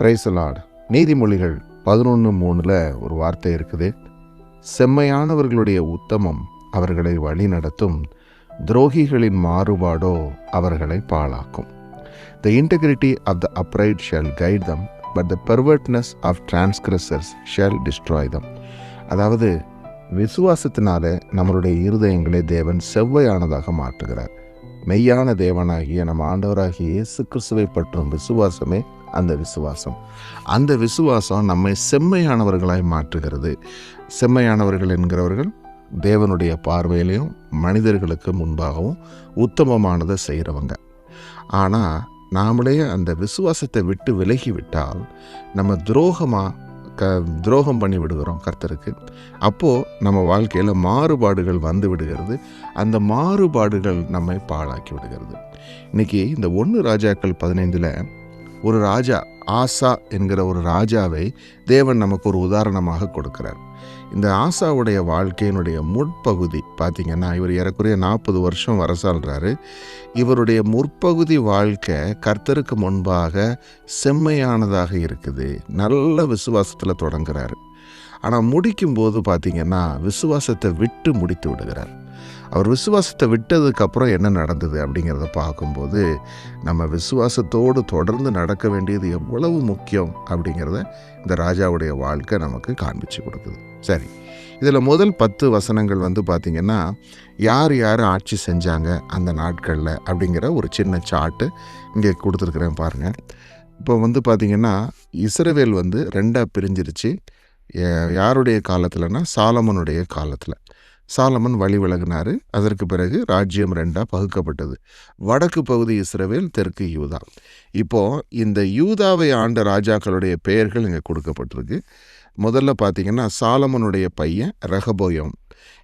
பிரைசலாட் நீதிமொழிகள் பதினொன்று மூணில் ஒரு வார்த்தை இருக்குது. செம்மையானவர்களுடைய உத்தமம் அவர்களை வழிநடத்தும் துரோகிகளின் மாறுபாடோ அவர்களை பாழாக்கும். The integrity of the upright shall guide them but the perverseness of transgressors shall destroy them அதாவது விசுவாசத்தினால நம்மளுடைய இருதயங்களை தேவன் செவ்வையானதாக மாற்றுகிறார். மெய்யான தேவனாகிய நம்ம ஆண்டவராகிய இயேசு கிறிஸ்துவை பற்றும் விசுவாசமே அந்த விசுவாசம். அந்த விசுவாசம் நம்மை செம்மையானவர்களாய் மாற்றுகிறது. செம்மையானவர்கள் என்கிறவர்கள் தேவனுடைய பார்வையிலையும் மனிதர்களுக்கு முன்பாகவும் உத்தமமானதை செய்கிறவங்க. ஆனால் நாமளே அந்த விசுவாசத்தை விட்டு விலகி விட்டால் நம்ம துரோகமாக க துரோகம் பண்ணி விடுகிறோம் கர்த்தருக்கு. அப்போது நம்ம வாழ்க்கையில் மாறுபாடுகள் வந்து விடுகிறது. அந்த மாறுபாடுகள் நம்மை பாழாக்கி விடுகிறது. இன்றைக்கி இந்த ஒன்று ராஜாக்கள் பதினைந்தில் ஒரு ராஜா ஆசா என்கிற ஒரு ராஜாவை தேவன் நமக்கு ஒரு உதாரணமாக கொடுக்கிறார். இந்த ஆசாவுடைய வாழ்க்கையினுடைய முற்பகுதி பார்த்திங்கன்னா இவர் ஏறக்குறைய நாற்பது வருஷம் அரசாள்றாரு இவருடைய முற்பகுதி வாழ்க்கை கர்த்தருக்கு முன்பாக செம்மையானதாக இருக்குது. நல்ல விசுவாசத்தில் தொடங்குறாரு. ஆனால் முடிக்கும்போது பார்த்திங்கன்னா விசுவாசத்தை விட்டு முடித்து விடுகிறார். அவர் விசுவாசத்தை விட்டதுக்கப்புறம் என்ன நடந்தது அப்படிங்கிறத பார்க்கும்போது நம்ம விசுவாசத்தோடு தொடர்ந்து நடக்க வேண்டியது எவ்வளவு முக்கியம் அப்படிங்கிறத இந்த ராஜாவுடைய வாழ்க்கை நமக்கு காண்பிச்சு கொடுக்குது. சரி இதில் முதல் பத்து வசனங்கள் வந்து பார்த்திங்கன்னா யார் யார் ஆட்சி செஞ்சாங்க அந்த நாட்களில் அப்படிங்கிற ஒரு சின்ன சார்ட்டு இங்கே கொடுத்துருக்குறேன் பாருங்கள் இப்போ வந்து பார்த்திங்கன்னா இஸ்ரவேல் வந்து ரெண்டாக பிரிஞ்சிருச்சு. யாருடைய காலத்தில்னா சாலமனுடைய காலத்தில். சாலமன் வழி விலகினார். அதற்கு பிறகு ராஜ்யம் ரெண்டாக பகுக்கப்பட்டது. வடக்கு பகுதி இஸ்ரவேல் தெற்கு யூதா. இப்போது இந்த யூதாவை ஆண்ட ராஜாக்களுடைய பெயர்கள் இங்கே கொடுக்கப்பட்டிருக்கு. முதல்ல பார்த்தீங்கன்னா சாலமனுடைய பையன் ரகபோயம்.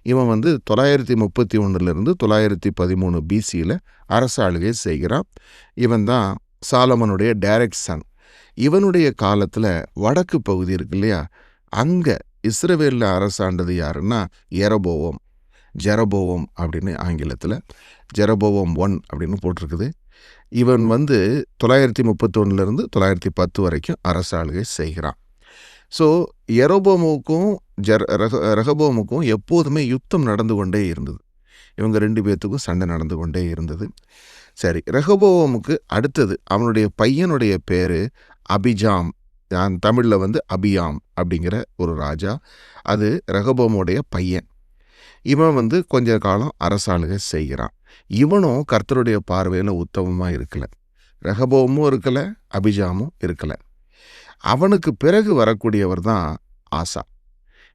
இவன் வந்து தொள்ளாயிரத்தி முப்பத்தி ஒன்றுலேருந்து தொள்ளாயிரத்தி பதிமூணு பிசியில் அரசாளுகை செய்கிறான். இவன் தான் சாலமனுடைய டைரக்ட் சன் இவனுடைய காலத்தில் வடக்கு பகுதி இருக்கு இல்லையா? அங்கே இஸ்ரவேலில் அரசாண்டது யாருன்னா எரபோவம். ஜெரபோவம் அப்படின்னு ஆங்கிலத்தில். ஜெரபோவம் ஒன் அப்படின்னு போட்டிருக்குது. இவன் வந்து தொள்ளாயிரத்தி முப்பத்தொன்னுலேருந்து தொள்ளாயிரத்தி பத்து வரைக்கும் அரசாளுகை செய்கிறான். ஸோ எரோபோமுக்கும் ஜெர ரக ரகபோமுக்கும் எப்போதுமே யுத்தம் நடந்து கொண்டே இருந்தது. இவங்க ரெண்டு பேர்த்துக்கும் சண்டை நடந்து கொண்டே இருந்தது. சரி ரகபோவமுக்கு அடுத்தது அவனுடைய பையனுடைய பேர் அபிஜாம். தமிழில் வந்து அபியாம் அப்படிங்கிற ஒரு ராஜா. அது ரகபோமுடைய பையன். இவன் வந்து கொஞ்ச காலம் அரசாளுகை செய்கிறான். இவனும் கர்த்தருடைய பார்வையில் உத்தமமாக இருக்கலை. ரகபோமும் இருக்கலை அபிஜாமும் இருக்கலை. அவனுக்கு பிறகு வரக்கூடியவர் தான் ஆசா.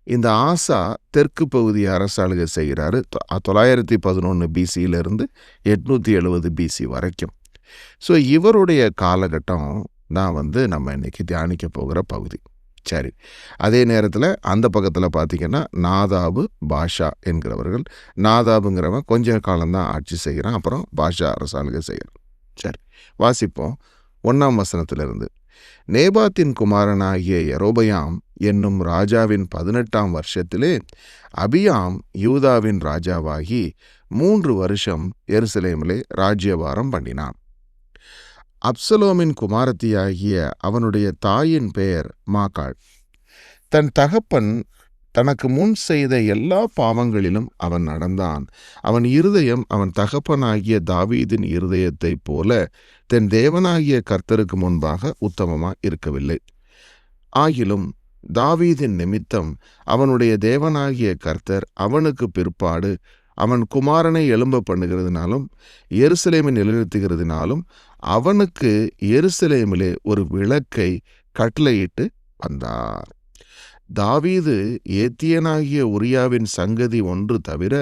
இந்த ஆசா தெற்கு பகுதி அரசாளுகை செய்கிறாரு. தொள்ளாயிரத்தி பதினொன்று பிசியிலிருந்து எட்நூற்றி எழுபது பிசி வரைக்கும். ஸோ இவருடைய காலகட்டம் தான் வந்து நம்ம இன்றைக்கி தியானிக்க போகிற பகுதி. சரி. அதே நேரத்தில் அந்த பக்கத்தில் பார்த்திங்கன்னா நாதாபு பாஷா என்கிறவர்கள் நாதாபுங்கிறவன் கொஞ்ச காலம்தான் ஆட்சி செய்கிறான் அப்புறம் பாஷா அரசாளுகை செய்கிறான் சரி வாசிப்போம். ஒன்றாம் வசனத்திலிருந்து. நேபாத்தின் குமாரனாகிய எரோபயாம் என்னும் ராஜாவின் பதினெட்டாம் வருஷத்திலே அபியாம் யூதாவின் ராஜாவாகி மூன்று வருஷம் எருசலேமிலே ராஜ்யபாரம் பண்ணினான். அப்சலோமின் குமாரத்தியாகிய அவனுடைய தாயின் பெயர் மாக்காள். தன் தகப்பன் தனக்கு முன் செய்த எல்லா பாவங்களிலும் அவன் நடந்தான். அவன் இருதயம் அவன் தகப்பனாகிய தாவீதின் இருதயத்தைப் போல தன் தேவனாகிய கர்த்தருக்கு முன்பாக உத்தமமாக இருக்கவில்லை. ஆகிலும் தாவீதின் நிமித்தம் அவனுடைய தேவனாகிய கர்த்தர் அவனுக்கு பிற்பாடு அவன் குமாரனை எலும்ப பண்ணுகிறதுனாலும் எருசலேமை நிலைநிறுத்துகிறதுனாலும் அவனுக்கு எருசலேமிலே ஒரு விளக்கை கட்டளையிட்டு வந்தார். தாவீது ஏத்தியனாகிய உரியாவின் சங்கதி ஒன்று தவிர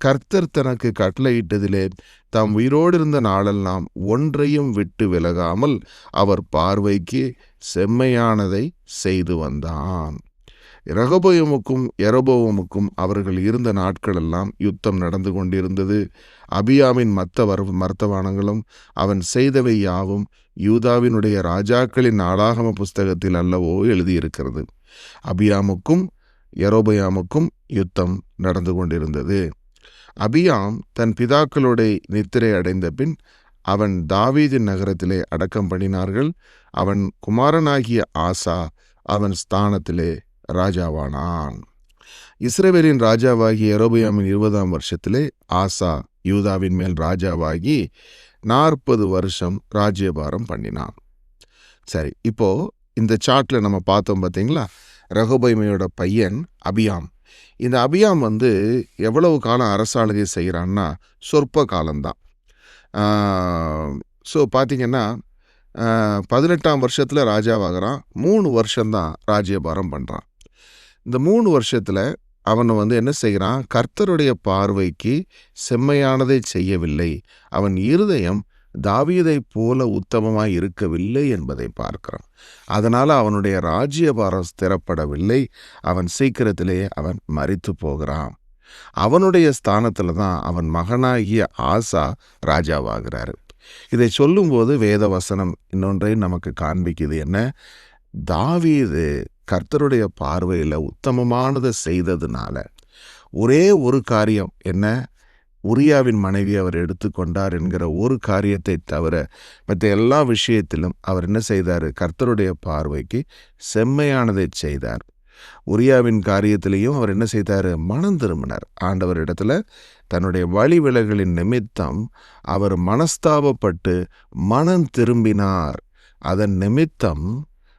கர்த்தர் தனக்கு கட்டளையிட்டதிலே தாம் உயிரோடு இருந்த நாளெல்லாம் ஒன்றையும் விட்டு விலகாமல் அவர் பார்வைக்கு செம்மையானதை செய்து வந்தான். ரகபோயமுக்கும் எரபோவமுக்கும் அவர்கள் இருந்த நாட்களெல்லாம் யுத்தம் நடந்து கொண்டிருந்தது. அபியாவின் மத்த வர் மர்த்தவானங்களும் அவன் செய்தவை யாவும் யூதாவினுடைய ராஜாக்களின் நாளாகம புஸ்தகத்தில் அல்லவோ எழுதியிருக்கிறது. அபியாமுக்கும் எரோபயாமுக்கும் யுத்தம் நடந்து கொண்டிருந்தது. அபியாம் தன் பிதாக்களுடைய நித்திரை அடைந்த பின் அவன் தாவீதின் நகரத்திலே அடக்கம் பண்ணினார்கள். அவன் குமாரனாகிய ஆசா அவன் ஸ்தானத்திலே ராஜாவானான். இஸ்ரவேலின் ராஜாவாகி எரோபியாமின் இருபதாம் வருஷத்திலே ஆசா யூதாவின் மேல் ராஜாவாகி நாற்பது வருஷம் ராஜ்யபாரம் பண்ணினான். சரி இப்போ இந்த சார்ட்டில் நம்ம பார்த்தோம் பார்த்தீங்களா ரகுபைமையோட பையன் அபியாம். இந்த அபியாம் வந்து எவ்வளவு காலம் அரசாளுகை செய்கிறான்னா சொற்ப காலம்தான். ஸோ பார்த்தீங்கன்னா பதினெட்டாம் வருஷத்தில் ராஜாவாகிறான் மூணு வருஷம்தான் ராஜ்யபாரம் பண்ணுறான் இந்த மூணு வருஷத்தில் அவன் வந்து என்ன செய்கிறான்? கர்த்தருடைய பார்வைக்கு செம்மையானதை செய்யவில்லை. அவன் இருதயம் தாவீதைப் போல உத்தமமாக இருக்கவில்லை என்பதை பார்க்கிறான். அதனால் அவனுடைய ராஜ்யபாரம் ஸ்திரப்படவில்லை. அவன் சீக்கிரத்திலே அவன் மறித்து போகிறான். அவனுடைய ஸ்தானத்தில் தான் அவன் மகனாகிய ஆசா ராஜாவாகிறாரு. இதை சொல்லும்போது வேத வசனம் இன்னொன்றையும் நமக்கு காண்பிக்குது என்ன? தாவீது கர்த்தருடைய பார்வையில் உத்தமமானதை செய்ததுனால ஒரே ஒரு காரியம் என்ன? உரியாவின் மனைவி அவர் எடுத்துக்கொண்டார் என்கிற ஒரு காரியத்தை தவிர மற்ற எல்லா விஷயத்திலும் அவர் என்ன செய்தார்? கர்த்தருடைய பார்வைக்கு செம்மையானதை செய்தார். உரியாவின் காரியத்திலையும் அவர் என்ன செய்தார்? மனம் திரும்பினார். ஆண்டவர் இடத்துல தன்னுடைய வழி விலகலின் நிமித்தம் அவர் மனஸ்தாபப்பட்டு மனம் திரும்பினார். அதன் நிமித்தம்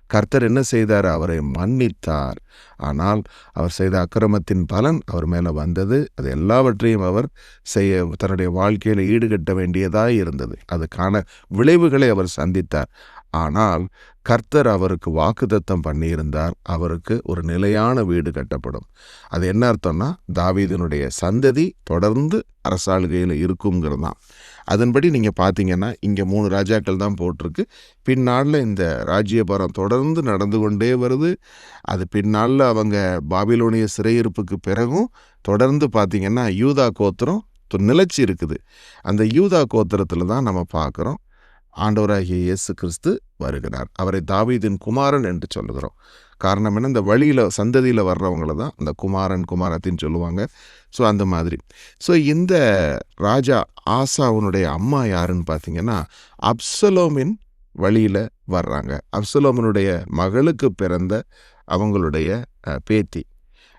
கர்த்தர் என்ன செய்தார்? அவரை மன்னித்தார். ஆனால் அவர் செய்த அக்கிரமத்தின் பலன் அவர் மேலே வந்தது. அது எல்லாவற்றையும் அவர் செய்ய தன்னுடைய வாழ்க்கையில் ஈடுகட்ட வேண்டியதாக இருந்தது. அதுக்கான விளைவுகளை அவர் சந்தித்தார். ஆனால் கர்த்தர் அவருக்கு வாக்குதத்தம் பண்ணியிருந்தார். அவருக்கு ஒரு நிலையான வீடு கட்டப்படும். அது என்ன அர்த்தம்னா தாவீதினுடைய சந்ததி தொடர்ந்து அரசாளுகையில் இருக்குங்கிறது தான் அதன்படி நீங்கள் பார்த்தீங்கன்னா இங்கே மூணு ராஜாக்கள் தான் போட்டிருக்கு. பின்னாளில் இந்த ராஜ்யபாரம் தொடர்ந்து நடந்து கொண்டே வருது. அது பின்னாளில் அவங்க பாபிலோனிய சிறையிருப்புக்கு பிறகும் தொடர்ந்து பார்த்தீங்கன்னா யூதா கோத்திரம் து- நிலைச்சு இருக்குது. அந்த யூதா கோத்திரத்தில் தான் நம்ம பார்க்குறோம் ஆண்டவராகிய இயேசு கிறிஸ்து வருகிறார். அவரை தாவீதின் குமாரன் என்று சொல்லுகிறோம். காரணம் என்ன? இந்த வழியில் சந்ததியில் வர்றவங்கள தான் அந்த குமாரன் குமாரத்தின்னு சொல்லுவாங்க. ஸோ அந்த மாதிரி. ஸோ இந்த ராஜா ஆசாவுனுடைய அம்மா யாருன்னு பார்த்தீங்கன்னா அப்சலோமின் வழியில் வர்றாங்க. அப்சலோமினுடைய மகளுக்கு பிறந்த அவங்களுடைய பேத்தி.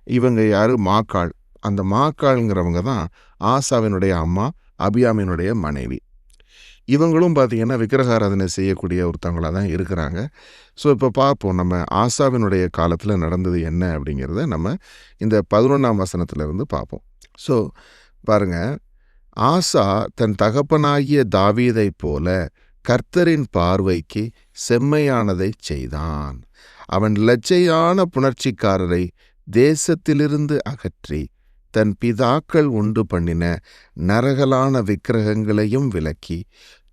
இவங்க யார்? மாக்காள். அந்த மாக்காள்ங்கிறவங்க தான் ஆசாவினுடைய அம்மா அபியாமினுடைய மனைவி. இவங்களும் பார்த்தீங்கன்னா விக்கிரகாராதனை செய்யக்கூடிய ஒருத்தவங்களாக தான் இருக்கிறாங்க. ஸோ இப்போ பார்ப்போம் நம்ம ஆசாவினுடைய காலத்தில் நடந்தது என்ன அப்படிங்கிறத நம்ம இந்த பதினொன்றாம் வசனத்திலிருந்து பார்ப்போம் ஸோ பாருங்க. ஆசா தன் தகப்பனாகிய தாவீதைப் போல கர்த்தரின் பார்வைக்கு செம்மையானதை செய்தான். அவன் லச்சையான புணர்ச்சிக்காரரை தேசத்திலிருந்து அகற்றி தன் பிதாக்கள் உண்டு பண்ணின நரகலான விக்கிரகங்களையும் விலக்கி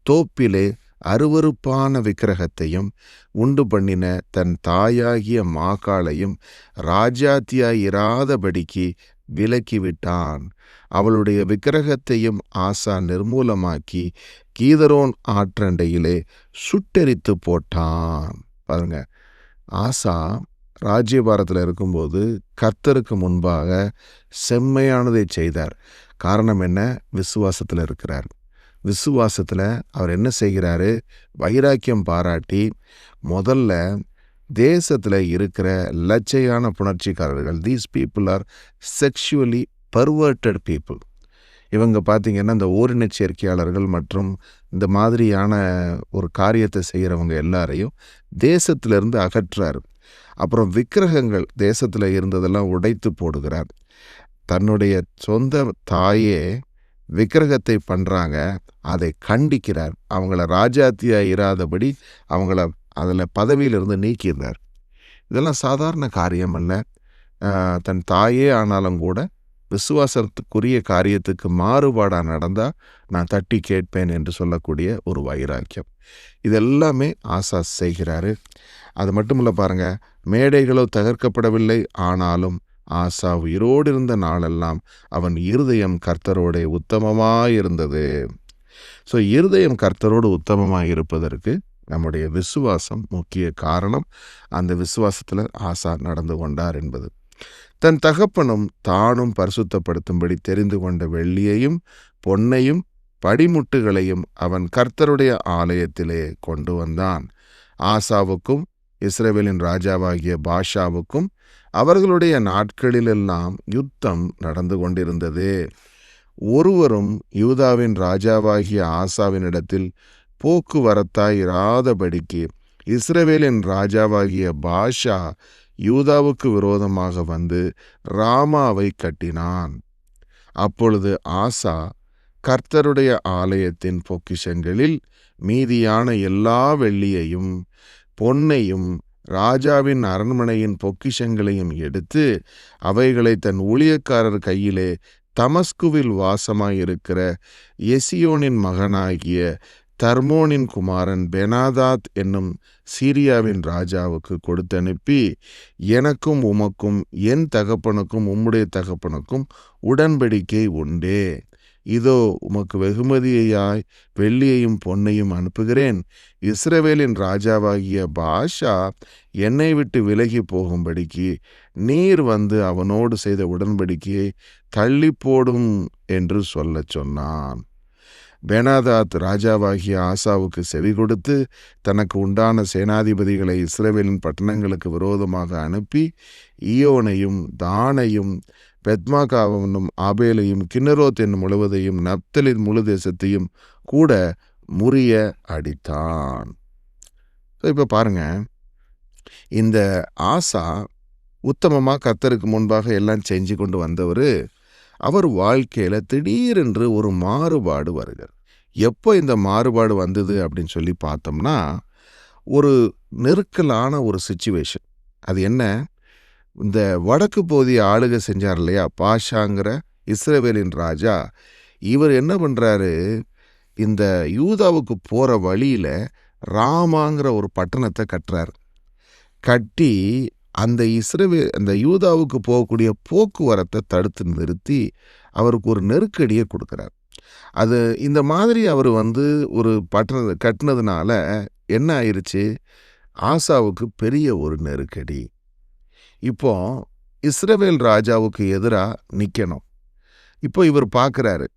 தோப்பிலே அருவருப்பான விக்கிரகத்தையும் உண்டு பண்ணின தன் தாயாகிய மாகாளையும் ராஜாத்தியாயிராதபடிக்கு விலக்கிவிட்டான் அவளுடைய விக்கிரகத்தையும் ஆசா நிர்மூலமாக்கி கீதரோன் ஆற்றண்டையிலே சுட்டெரித்து போட்டான். பாருங்க ஆசா ராஜ்யபாரத்தில் இருக்கும்போது கர்த்தருக்கு முன்பாக செம்மையானதை செய்தார். காரணம் என்ன? விசுவாசத்தில் இருக்கிறார். விசுவாசத்தில் அவர் என்ன செய்கிறாரு? வைராக்கியம் பாராட்டி முதல்ல தேசத்தில் இருக்கிற லச்சையான புணர்ச்சிக்காரர்கள் these people are sexually perverted people இவங்க பார்த்தீங்கன்னா இந்த ஓரினச் சேர்க்கையாளர்கள் மற்றும் இந்த மாதிரியான ஒரு காரியத்தை செய்கிறவங்க எல்லாரையும் தேசத்திலிருந்து அகற்றார். அப்புறம் விக்கிரகங்கள் தேசத்தில் இருந்ததெல்லாம் உடைத்து போடுகிறார். தன்னுடைய சொந்த தாயே விக்கிரகத்தை பண்ணுறாங்க அதை கண்டிக்கிறார். அவங்கள ராஜாத்தியாக இராதபடி அவங்கள அதில் பதவியிலிருந்து நீக்கிடுறார். இதெல்லாம் சாதாரண காரியம் அல்ல. தன் தாயே ஆனாலும் கூட விசுவாசத்துக்குரிய காரியத்துக்கு மாறுபாடாக நடந்தால் நான் தட்டி கேட்பேன் என்று சொல்லக்கூடிய ஒரு வைராக்கியம். இதெல்லாமே ஆசா செய்கிறாரு. அது மட்டும் இல்லை பாருங்க மேடைகளோ தகர்க்கப்படவில்லை. ஆனாலும் ஆசா உயிரோடு இருந்த நாளெல்லாம் அவன் இருதயம் கர்த்தரோட உத்தமமாயிருந்தது. ஸோ இருதயம் கர்த்தரோடு உத்தமமாக இருப்பதற்கு நம்முடைய விசுவாசம் முக்கிய காரணம். அந்த விசுவாசத்தில் ஆசா நடந்து கொண்டார் என்பது. தன் தகப்பனும் தானும் பரிசுத்தப்படுத்தும்படி தெரிந்து கொண்ட வெள்ளியையும் பொன்னையும் படிமுட்டுகளையும் அவன் கர்த்தருடைய ஆலயத்திலே கொண்டு வந்தான். ஆசாவுக்கும் இஸ்ரவேலின் ராஜாவாகிய பாஷாவுக்கும் அவர்களுடைய நாட்களிலெல்லாம் யுத்தம் நடந்து கொண்டிருந்தது. ஒருவரும் யூதாவின் ராஜாவாகிய ஆசாவினிடத்தில் போக்குவரத்தாய் இராதபடிக்கு இஸ்ரவேலின் ராஜாவாகிய பாஷா யூதாவுக்கு விரோதமாக வந்து ராமாவை கட்டினான். அப்பொழுது ஆசா கர்த்தருடைய ஆலயத்தின் பொக்கிஷங்களில் மீதியான எல்லா வெள்ளியையும் பொன்னையும் ராஜாவின் அரண்மனையின் பொக்கிஷங்களையும் எடுத்து அவைகளை தன் ஊழியக்காரர் கையிலே தமஸ்குவில் வாசமாயிருக்கிற எசியோனின் மகனாகிய தர்மோனின் குமாரன் பெனாதாத் என்னும் சீரியாவின் ராஜாவுக்கு கொடுத்தனுப்பி எனக்கும் உமக்கும் என் தகப்பனுக்கும் உம்முடைய தகப்பனுக்கும் உடன்படிக்கை உண்டே. இதோ உமக்கு வெகுமதியாய் வெள்ளியையும் பொன்னையும் அனுப்புகிறேன். இஸ்ரவேலின் ராஜாவாகிய பாஷா என்னை விட்டு விலகி போகும்படிக்கு நீர் வந்து அவனோடு செய்த உடன்படிக்கையை தள்ளி போடும் என்று சொல்லச் சொன்னான். பெனாதாத் ராஜாவாகிய ஆசாவுக்கு செவி கொடுத்து தனக்கு உண்டான சேனாதிபதிகளை இஸ்ரேவேலின் பட்டணங்களுக்கு விரோதமாக அனுப்பி ஈயோனையும் தானையும் பெத்மாகாவனும் ஆபேலையும் கிண்ணரோத் என்னும் முழுவதையும் நப்தலின் முழு தேசத்தையும் கூட முறிய அடித்தான். இப்போ பாருங்க. இந்த ஆசா உத்தமமாக கத்தருக்கு முன்பாக எல்லாம் செஞ்சு கொண்டு வந்தவர் அவர் வாழ்க்கையில் திடீரென்று ஒரு மாறுபாடு வருகிறது. எப்போ இந்த மாறுபாடு வந்தது அப்படின்னு சொல்லி பார்த்தோம்னா ஒரு நெருக்கலான ஒரு சுச்சுவேஷன் அது என்ன? இந்த வடக்கு பகுதியை ஆளுக செஞ்சார் இல்லையா? பாஷாங்கிற இஸ்ரேவேலின் ராஜா இவர் என்ன பண்ணுறாரு இந்த யூதாவுக்கு போகிற வழியில் ராமாங்கிற ஒரு பட்டணத்தை கட்டுறார். கட்டி அந்த இஸ்ரவே அந்த யூதாவுக்கு போகக்கூடிய போக்குவரத்தை தடுத்து நிறுத்தி அவருக்கு ஒரு நெருக்கடியை கொடுக்குறார். அது இந்த மாதிரி அவர் வந்து ஒரு பட்டணத்தை கட்டினதுனால என்ன ஆயிடுச்சு ஆசாவுக்கு பெரிய ஒரு நெருக்கடி. இப்போ இஸ்ரவேல் ராஜாவுக்கு எதிராக நிற்கணும் இப்போ இவர் பார்க்குறாரு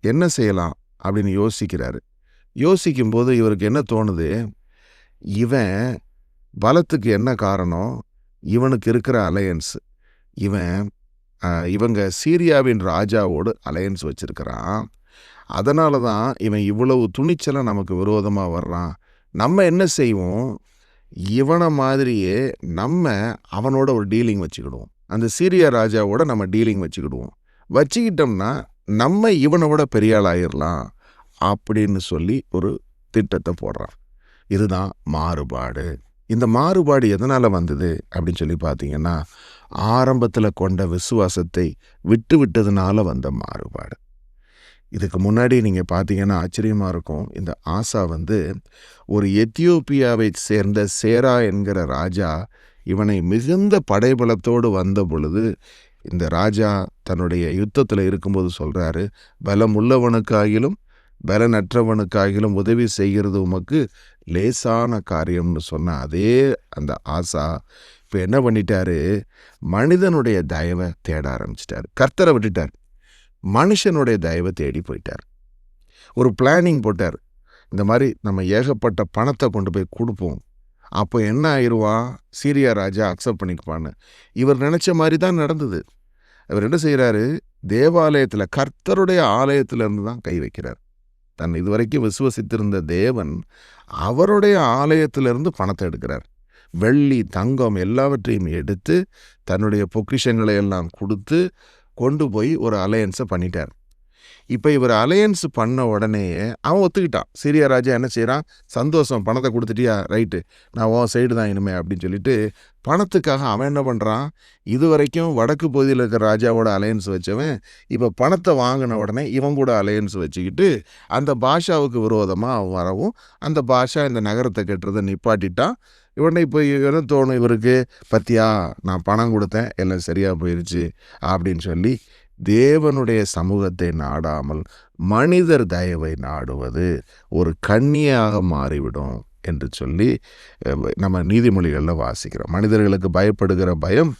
என்ன செய்யலாம் அப்படின்னு யோசிக்கிறாரு. யோசிக்கும்போது இவருக்கு என்ன தோணுது? இவன் பலத்துக்கு என்ன காரணம்? இவனுக்கு இருக்கிற அலையன்ஸ். இவன் இவங்க சீரியாவின் ராஜாவோடு அலையன்ஸ் வச்சிருக்கிறான். அதனால தான் இவன் இவ்வளவு துணிச்சலாக நமக்கு விரோதமாக வர்றான். நம்ம என்ன செய்வோம்? இவனை மாதிரியே நம்ம அவனோட ஒரு டீலிங் வச்சுக்கிடுவோம். அந்த சீரிய ராஜாவோட நம்ம டீலிங் வச்சுக்கிடுவோம். வச்சுக்கிட்டோம்னா நம்ம இவனோட பெரிய ஆள் ஆயிடலாம் அப்படின்னு சொல்லி ஒரு திட்டத்தை போடுறான். இதுதான் மாறுபாடு. இந்த மாறுபாடு எதனால் வந்தது அப்படின்னு சொல்லி பார்த்தீங்கன்னா ஆரம்பத்தில் கொண்ட விசுவாசத்தை விட்டு விட்டதுனால வந்த மாறுபாடு. இதுக்கு முன்னாடி நீங்கள் பார்த்தீங்கன்னா ஆச்சரியமாக இருக்கும். இந்த ஆசா வந்து ஒரு எத்தியோப்பியாவை சேர்ந்த சேரா என்கிற ராஜா இவனை மிகுந்த படைபலத்தோடு வந்த பொழுது இந்த ராஜா தன்னுடைய யுத்தத்தில் இருக்கும்போது சொல்கிறாரு பலம் உள்ளவனுக்காகிலும் பலனற்றவனுக்காகிலும் உதவி செய்கிறது உமக்கு லேசான காரியம்னு சொன்ன அதே அந்த ஆசா இப்போ என்ன பண்ணிட்டாரு? மனிதனுடைய தயவை தேட ஆரம்பிச்சிட்டார். கர்த்தரை விட்டுட்டார். மனுஷனுடைய தயவை தேடி போயிட்டார். ஒரு பிளானிங் போட்டார். இந்த மாதிரி நம்ம ஏகப்பட்ட பணத்தை கொண்டு போய் கொடுப்போம். அப்போ என்ன ஆயிடுவான் சீரியா ராஜா அக்செப்ட் பண்ணிக்குவான்னு. இவர் நினச்ச மாதிரி தான் நடந்தது. அவர் என்ன செய்கிறாரு தேவாலயத்தில் கர்த்தருடைய ஆலயத்திலிருந்து தான் கை வைக்கிறார். தன் இதுவரைக்கும் விசுவசித்திருந்த தேவன் அவருடைய ஆலயத்திலிருந்து பணத்தை எடுக்கிறார். வெள்ளி தங்கம் எல்லாவற்றையும் எடுத்து தன்னுடைய பொக்கிஷங்களை எல்லாம் கொடுத்து கொண்டு போய் ஒரு அலையன்ஸை பண்ணிட்டார். இப்போ இவர் அலையன்ஸ் பண்ண உடனேயே அவன் ஒத்துக்கிட்டான். சிரியா ராஜா என்ன செய்கிறான் சந்தோஷம் பணத்தை கொடுத்துட்டியா? ரைட்டு நான் உன் சைடு தான் இனிமே அப்படின்னு சொல்லிட்டு பணத்துக்காக அவன் என்ன பண்ணுறான் இது வரைக்கும் வடக்கு பகுதியில் இருக்கிற ராஜாவோட அலையன்ஸ் வச்சவன் இப்போ பணத்தை வாங்கின உடனே இவன் கூட அலையன்ஸ் வச்சுக்கிட்டு அந்த பாஷாவுக்கு விரோதமாக அவன் வரவும் அந்த பாஷா இந்த நகரத்தை கட்டுறதை நிப்பாட்டிட்டான். உடனே இப்போ என்ன தோணும் இவருக்கு. பத்தியா நான் பணம் கொடுத்தேன் எல்லாம் சரியாக போயிடுச்சு அப்படின்னு சொல்லி தேவனுடைய சமூகத்தை நாடாமல் மனிதர் தயவை நாடுவது ஒரு கண்ணியாக மாறிவிடும் என்று சொல்லி நம்ம நீதிமொழிகளில் வாசிக்கிறோம். மனிதர்களுக்கு பயப்படுகிற பயம்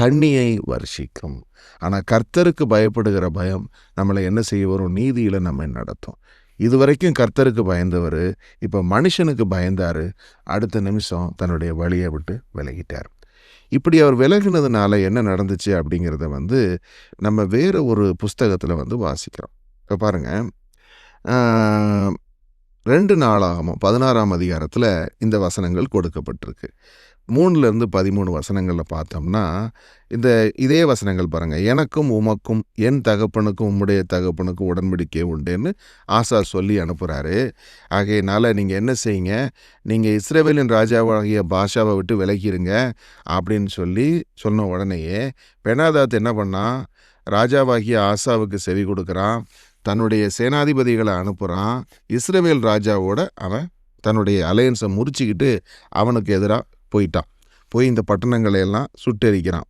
கண்ணியை வர்ஷிக்கும். ஆனால் கர்த்தருக்கு பயப்படுகிற பயம் நம்மளை என்ன செய்ய வரும்? நீதியில் நம்ம நடத்தும். இதுவரைக்கும் கர்த்தருக்கு பயந்தவர் இப்போ மனுஷனுக்கு பயந்தார். அடுத்த நிமிஷம் தன்னுடைய வழியை விட்டு விலகிட்டார். இப்படி அவர் விலகினதுனால என்ன நடந்துச்சு அப்படிங்கிறத வந்து நம்ம வேறு ஒரு புஸ்தகத்தில் வந்து வாசிக்கிறோம். இப்போ பாருங்கள் ரெண்டு நாளாகமும் பதினாறாம் அதிகாரத்தில் இந்த வசனங்கள் கொடுக்கப்பட்டிருக்கு. மூணுலேருந்து பதிமூணு வசனங்களில் பார்த்தோம்னா இந்த இதே வசனங்கள் பாருங்கள் எனக்கும் உமக்கும் என் தகப்பனுக்கும் உம்முடைய தகப்பனுக்கும் உடன்படிக்கை உண்டுன்னு ஆசா சொல்லி அனுப்புகிறாரு ஆகையினால நீங்கள் என்ன செய்யுங்க நீங்கள் இஸ்ரேவேலின் ராஜாவாகிய பாஷாவை விட்டு விலகிருங்க அப்படின்னு சொல்லி சொன்ன உடனேயே பெனாதாத் என்ன பண்ணான் ராஜாவாகிய ஆசாவுக்கு செவி கொடுக்குறான் தன்னுடைய சேனாதிபதிகளை அனுப்புகிறான் இஸ்ரேவேல் ராஜாவோட அவன் தன்னுடைய அலையன்ஸை முறிச்சிக்கிட்டு அவனுக்கு எதிராக போயிட்டான். போய் இந்த பட்டணங்களை எல்லாம் சுட்டெரிக்கிறான்.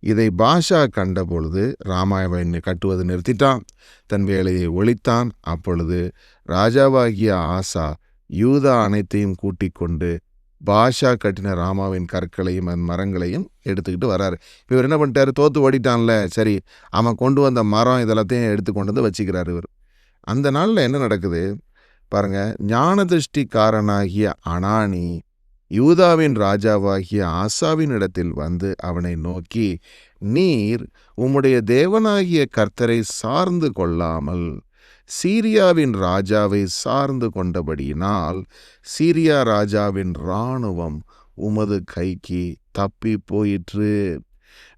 இதை பாஷா கண்ட பொழுது ராமாயணம் கட்டுவது நிறுத்திட்டான். தன் வேலையை ஒழித்தான். அப்பொழுது ராஜாவாகிய ஆசா யூதா அனைத்தையும் கூட்டிக் கொண்டு பாஷா கட்டின ராமாவின் கற்களையும் அந்த மரங்களையும் எடுத்துக்கிட்டு வராரு. இவர் என்ன பண்ணிட்டாரு? தோத்து ஓடிட்டான்ல. சரி அவன் கொண்டு வந்த மரம் இதெல்லாத்தையும் எடுத்து கொண்டு வந்து வச்சுக்கிறார் இவர். அந்த நாளில் என்ன நடக்குது? பாருங்கள் ஞான திருஷ்டிக்காரனாகிய அனானி யூதாவின் ராஜாவாகிய ஆசாவின் இடத்தில் வந்து அவனை நோக்கி நீர் உம்முடைய தேவனாகிய கர்த்தரை சார்ந்து கொள்ளாமல் சீரியாவின் ராஜாவை சார்ந்து கொண்டபடியினால் சீரியா ராஜாவின் இராணுவம் உமது கைக்கு தப்பி போயிற்று.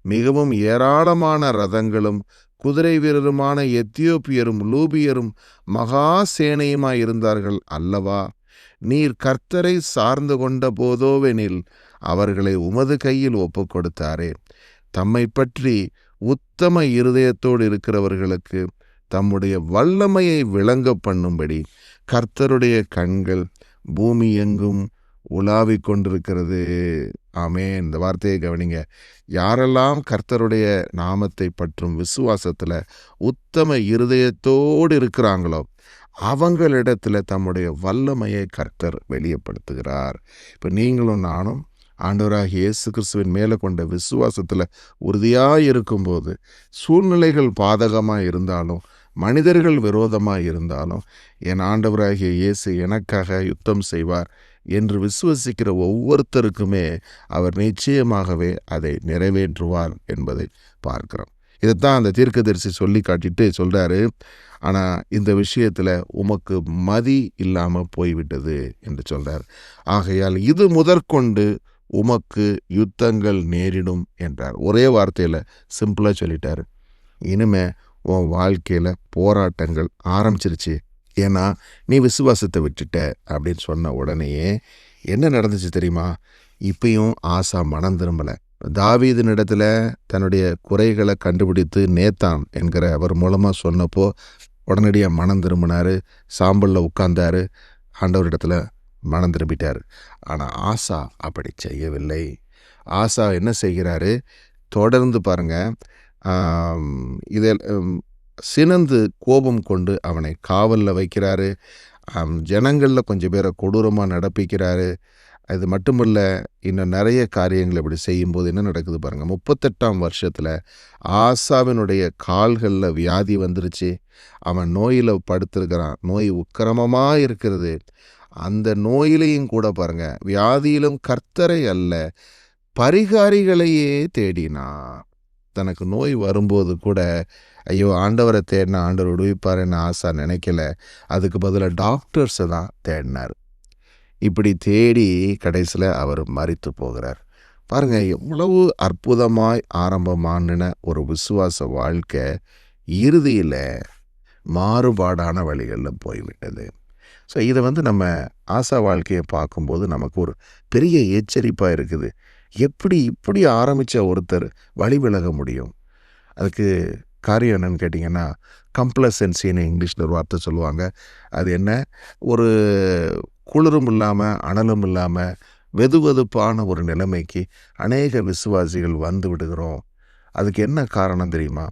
மிகவும் ஏராளமான ரதங்களும் குதிரை வீரருமான எத்தியோப்பியரும் லூபியரும் மகா சேனையுமாயிருந்தார்கள் அல்லவா? நீர் கர்த்தரை சார்ந்து கொண்ட போதோவெனில் அவர்களை உமது கையில் ஒப்புக் கொடுத்தாரே தம்மை பற்றி உத்தம இருதயத்தோடு இருக்கிறவர்களுக்கு தம்முடைய வல்லமையை விளங்க பண்ணும்படி கர்த்தருடைய கண்கள் பூமி எங்கும் உலாவிக் கொண்டிருக்கிறது. ஆமே இந்த வார்த்தையை கவனிங்க. யாரெல்லாம் கர்த்தருடைய நாமத்தை பற்றும் விசுவாசத்தில் உத்தம இருதயத்தோடு இருக்கிறாங்களோ அவங்களிடத்தில் தம்முடைய வல்லமையை கர்த்தர் வெளியப்படுத்துகிறார். இப்போ நீங்களும் நானும் ஆண்டவராக இயேசு கிறிஸ்துவின் மேலே கொண்ட விசுவாசத்தில் உறுதியாக இருக்கும்போது சூழ்நிலைகள் பாதகமாக இருந்தாலும் மனிதர்கள் விரோதமாக இருந்தாலும் என் ஆண்டவராகிய இயேசு எனக்காக யுத்தம் செய்வார் என்று விசுவசிக்கிற ஒவ்வொருத்தருக்குமே அவர் நிச்சயமாகவே அதை நிறைவேற்றுவார் என்பதை பார்க்கிறோம். இதைத்தான் அந்த தீர்க்கதரிசி சொல்லி காட்டிட்டு சொல்கிறாரு ஆனால் இந்த விஷயத்தில் உமக்கு மதி இல்லாமல் போய்விட்டது என்று சொல்கிறார் ஆகையால் இது முதற்கொண்டு உமக்கு யுத்தங்கள் நேரிடும் என்றார். ஒரே வார்த்தையில் சிம்பிளாக சொல்லிட்டார். இனிமே உன் வாழ்க்கையில் போராட்டங்கள் ஆரம்பிச்சிருச்சு. ஏன்னா நீ விசுவாசத்தை விட்டுட்ட அப்படின்னு சொன்ன உடனேயே என்ன நடந்துச்சு தெரியுமா? இப்பயும் ஆசா மனம் திரும்பலை. தாவீதினிடத்தில் தன்னுடைய குறைகளை கண்டுபிடித்து நேத்தான் என்கிற அவர் மூலமாக சொன்னப்போ உடனடியாக மனம் திரும்பினார் சாம்பலில் உட்கார்ந்தார் ஆண்டவரிடத்தில் மனம் திரும்பிட்டார். ஆனால் ஆசா அப்படி செய்யவில்லை. ஆசா என்ன செய்கிறாரு? தொடர்ந்து பாருங்க. இதில் சினந்து கோபம் கொண்டு அவனை காவலில் வைக்கிறாரு. ஜனங்களில் கொஞ்சம் பேரை கொடூரமாக நடப்பிக்கிறாரு. அது மட்டுமல்ல இன்னும் நிறைய காரியங்கள் இப்படி செய்யும்போது என்ன நடக்குது பாருங்கள் முப்பத்தெட்டாம் வருஷத்தில் ஆசாவினுடைய கால்களில் வியாதி வந்துருச்சு. அவன் நோயில் படுத்திருக்கிறான். நோய் உக்கிரமமாக இருக்கிறது. அந்த நோயிலையும் கூட பாருங்கள் வியாதியிலும் கர்த்தரை அல்ல பரிகாரிகளையே தேடினான் தனக்கு நோய் வரும்போது கூட ஐயோ ஆண்டவரை தேடினா ஆண்டவர் விடுவிப்பாருன்னு ஆசா நினைக்கல. அதுக்கு பதிலாக டாக்டர்ஸை தான் தேடினார். இப்படி தேடி கடைசியில் அவர் மறித்து போகிறார். பாருங்கள் எவ்வளவு அற்புதமாய் ஆரம்பமானின ஒரு விசுவாச வாழ்க்கை இறுதியில் மாறுபாடான வழிகளில் போய்விட்டது. ஸோ இதை வந்து நம்ம ஆசா வாழ்க்கையை பார்க்கும்போது நமக்கு ஒரு பெரிய எச்சரிப்பாக இருக்குது. எப்படி இப்படி ஆரம்பித்த ஒருத்தர் வழி விலக முடியும்? அதுக்கு காரியம் என்னன்னு கேட்டிங்கன்னா கம்ப்ளசன்சின்னு இங்கிலீஷில் ஒரு வார்த்தை சொல்லுவாங்க. அது என்ன? ஒரு குளிரும் இல்லாமல் அனலும் இல்லாமல் வெது வெதுப்பான ஒரு நிலைமைக்கு அநேக விசுவாசிகள் வந்து விடுகிறோம். அதுக்கு என்ன காரணம் தெரியுமா?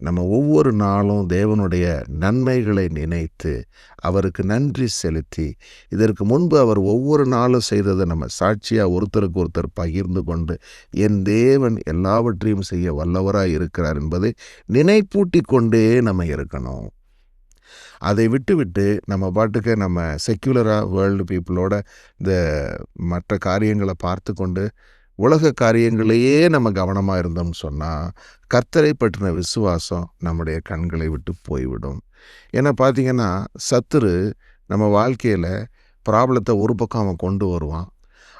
நம்ம ஒவ்வொரு நாளும் தேவனுடைய நன்மைகளை நினைத்து அவருக்கு நன்றி செலுத்தி இதற்கு முன்பு அவர் ஒவ்வொரு நாளும் செய்ததை நம்ம சாட்சியாக ஒருத்தருக்கு ஒருத்தர் பகிர்ந்து கொண்டு என் தேவன் எல்லாவற்றையும் செய்ய வல்லவராக இருக்கிறார் என்பதை நினைப்பூட்டி கொண்டே நம்ம இருக்கணும். அதை விட்டுவிட்டு நம்ம பாட்டுக்கு நம்ம செக்யூலராக வேர்ல்டு பீப்புளோட இந்த மற்ற காரியங்களை பார்த்து கொண்டு உலக காரியங்களையே நம்ம கவனமாக இருந்தோம்னு சொன்னால் கர்த்தரை பற்றின விசுவாசம் நம்முடைய கண்களை விட்டு போய்விடும். ஏன்னா பார்த்தீங்கன்னா சத்துரு நம்ம வாழ்க்கையில் ப்ராப்ளத்தை ஒரு பக்கம் அவன் கொண்டு வருவான்.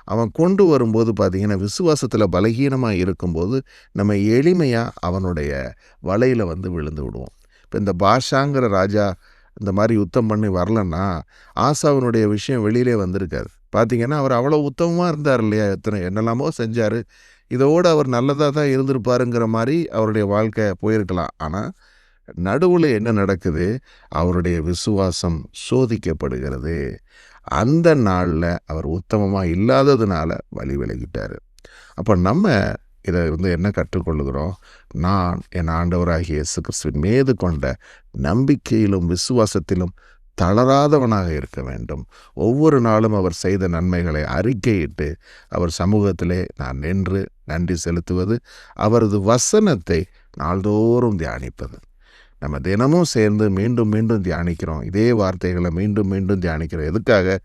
அவன் கொண்டு வரும்போது பார்த்தீங்கன்னா விசுவாசத்தில் பலகீனமாக இருக்கும்போது நம்ம எளிமையாக அவனுடைய வலையில் வந்து விழுந்து விடுவோம். இப்போ இந்த பாஷாங்கிற ராஜா இந்த மாதிரி யுத்தம் பண்ணி வரலன்னா ஆசாவினுடைய விஷயம் வெளியிலே வந்திருக்காரு. பார்த்தீங்கன்னா அவர் அவ்வளோ உத்தமமாக இருந்தார் இல்லையா? எத்தனை என்னெல்லாமோ செஞ்சார். இதோடு அவர் நல்லதாக தான் இருந்திருப்பாருங்கிற மாதிரி அவருடைய வாழ்க்கை போயிருக்கலாம். ஆனால் நடுவில் என்ன நடக்குது? அவருடைய விசுவாசம் சோதிக்கப்படுகிறது. அந்த நாளில் அவர் உத்தமமாக இல்லாததுனால வழி விலகிட்டார். அப்போ நம்ம இதை வந்து என்ன கற்றுக்கொள்ளுகிறோம்? நான் என் ஆண்டவராகிய இயேசு கிறிஸ்துவின் மீது கொண்ட நம்பிக்கையிலும் விசுவாசத்திலும் தளராதவனாக இருக்க வேண்டும். ஒவ்வொரு நாளும் அவர் செய்த நன்மைகளை அறிக்கையிட்டு அவர் சமூகத்திலே நான் நின்று நன்றி செலுத்துவது அவரது வசனத்தை நாள்தோறும் தியானிப்பது. நம்ம தினமும் சேர்ந்து மீண்டும் மீண்டும் தியானிக்கிறோம். இதே வார்த்தைகளை மீண்டும் மீண்டும் தியானிக்கிறோம். எதுக்காக?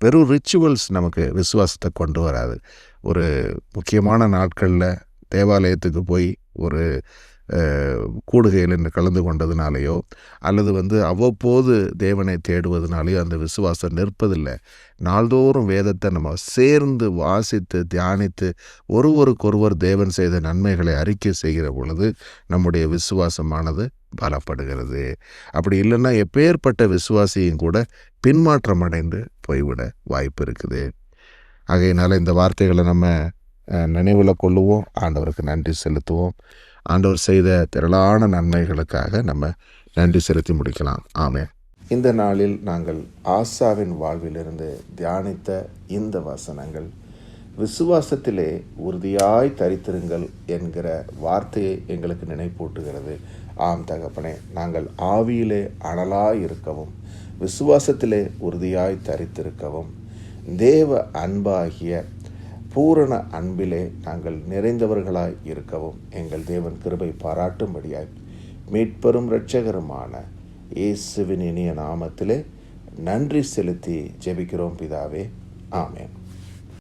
வெறும் ரிச்சுவல்ஸ் நமக்கு விசுவாசத்தை கொண்டு வராது. ஒரு முக்கியமான நாட்களில் தேவாலயத்துக்கு போய் ஒரு கூடுகையில் என்று கலந்து கொண்டதுனாலேயோ அல்லது வந்து அவ்வப்போது தேவனை தேடுவதனாலேயோ அந்த விசுவாசம் நிற்பதில்லை. நாள்தோறும் வேதத்தை நம்ம சேர்ந்து வாசித்து தியானித்து ஒருவருக்கொருவர் தேவன் செய்த நன்மைகளை அறிக்கை செய்கிற பொழுது நம்முடைய விசுவாசமானது பலப்படுகிறது. அப்படி இல்லைன்னா எப்பேற்பட்ட விசுவாசியும் கூட பின்மாற்றம் அடைந்து போய்விட வாய்ப்பு இருக்குது. ஆகையினால இந்த வார்த்தைகளை நம்ம நினைவில் கொள்ளுவோம். ஆண்டவருக்கு நன்றி செலுத்துவோம். ஆண்டவர் செய்த திரளான நன்மைகளுக்காக நம்ம நன்றி செலுத்தி முடிக்கலாம். ஆமே இந்த நாளில் நாங்கள் ஆசாவின் வாழ்விலிருந்து தியானித்த இந்த வசனங்கள் விசுவாசத்திலே உறுதியாய் தரித்திருங்கள் என்கிற வார்த்தையை எங்களுக்கு நினைப்பூட்டுகிறது. ஆம் தகப்பனே நாங்கள் ஆவியிலே அனலாய் இருக்கவும் விசுவாசத்திலே உறுதியாய் தரித்திருக்கவும் தேவ அன்பாகிய பூரண அன்பிலே நாங்கள் நிறைந்தவர்களாய் இருக்கவும் எங்கள் தேவன் கிருபை பாராட்டும்படியாய் மீட்பெரும் இரட்சகருமான இயேசுவின் இனிய நாமத்திலே நன்றி செலுத்தி ஜெபிக்கிறோம் பிதாவே. ஆமேன்.